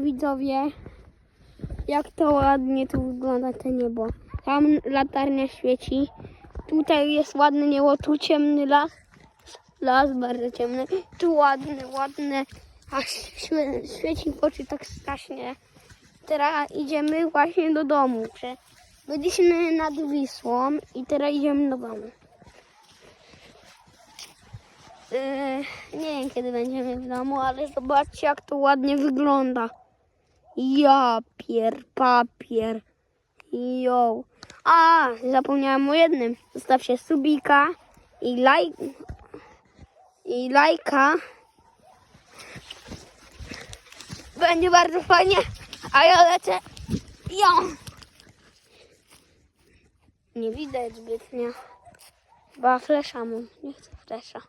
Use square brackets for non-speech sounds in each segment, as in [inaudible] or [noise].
Widzowie, jak to ładnie tu wygląda to niebo. Tam latarnia świeci. Tutaj jest ładne niebo, tu ciemny las. Las bardzo ciemny. Tu ładny, ładny. A świe, świeci w oczy tak strasznie. Teraz idziemy właśnie do domu. Byliśmy nad Wisłą i teraz idziemy do domu. Yy, nie wiem kiedy będziemy w domu, ale zobaczcie jak to ładnie wygląda. Ja pier, papier. Jo. A, zapomniałem o jednym. Zostawcie subika i laj... i lajka. Będzie bardzo fajnie. A ja lecę. Jo. Nie widać zbytnio. Chyba flesza mam. Nie chcę flesza.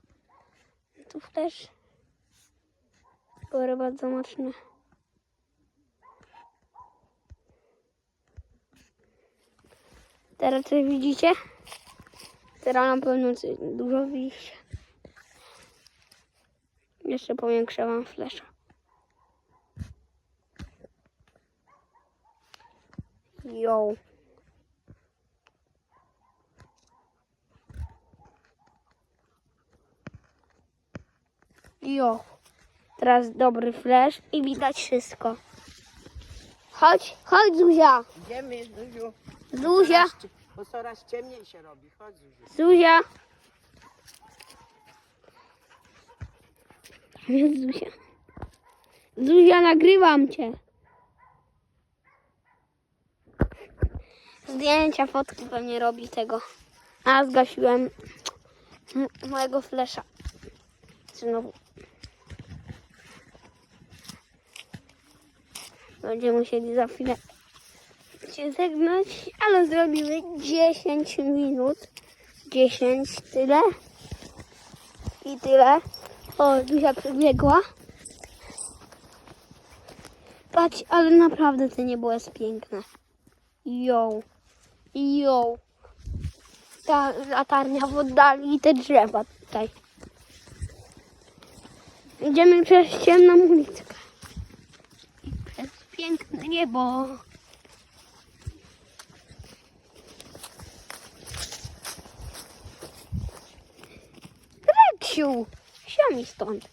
Tu flesz. Było bardzo mocne. Teraz coś widzicie? Teraz na pewno dużo widzicie. Jeszcze powiększę wam flesza. Yo. Jo. Teraz dobry flash i widać wszystko. Chodź, chodź Zuzia. Idziemy, Zuziu. Zuzia, Coraz Bo coraz ciemniej się robi. Chodź, Zuziu. Zuzia. [laughs] Zuzia. Zuzia, nagrywam cię. Zdjęcia, fotki pewnie robi tego. A, zgasiłem mojego flesza. Znowu. Będziemy musieli za chwilę się żegnać, ale zrobimy 10 minut. 10, tyle. I tyle. O, Zuzia przebiegła. Patrz, ale naprawdę to niebo jest piękne. Jo. Jo. Ta latarnia w oddali i te drzewa tutaj. Idziemy przez ciemną ulicę. I przez piękne niebo. Reksiu, siami stąd.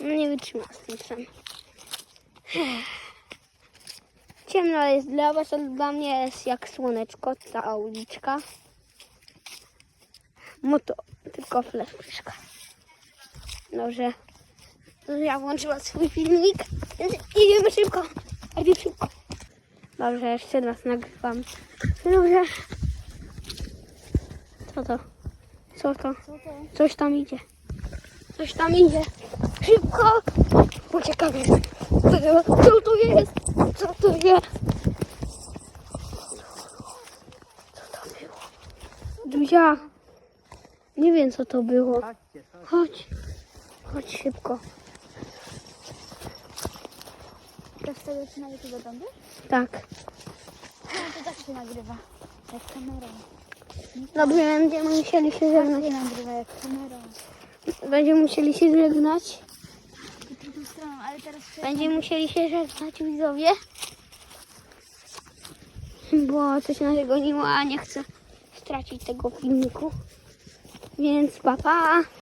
Nie wytrzyma z tym sam. Ciemno jest dla was, ale dla mnie jest jak słoneczko, ta uliczka. Moto, tylko fleszka. Dobrze. To ja włączyłam swój filmik. Idziemy szybko. Idziemy szybko. Dobrze, jeszcze raz nagrywam. Dobrze. Co to? Co to? Coś tam idzie. Coś tam idzie. Szybko. Uciekamy. Co to jest? Co to jest? Co to było? Zuzia. Nie wiem co to było. Chodź. Chodź. Szybko. Też sobie na YouTube będę? Tak. No to tak się nagrywa. Jak kamerą. Dobrze, będziemy musieli się żegnać. Będziemy musieli się żegnać. Będziemy musieli się żegnać widzowie. Bo coś nas goniło, a nie chcę stracić tego filmiku. Więc papa. Pa.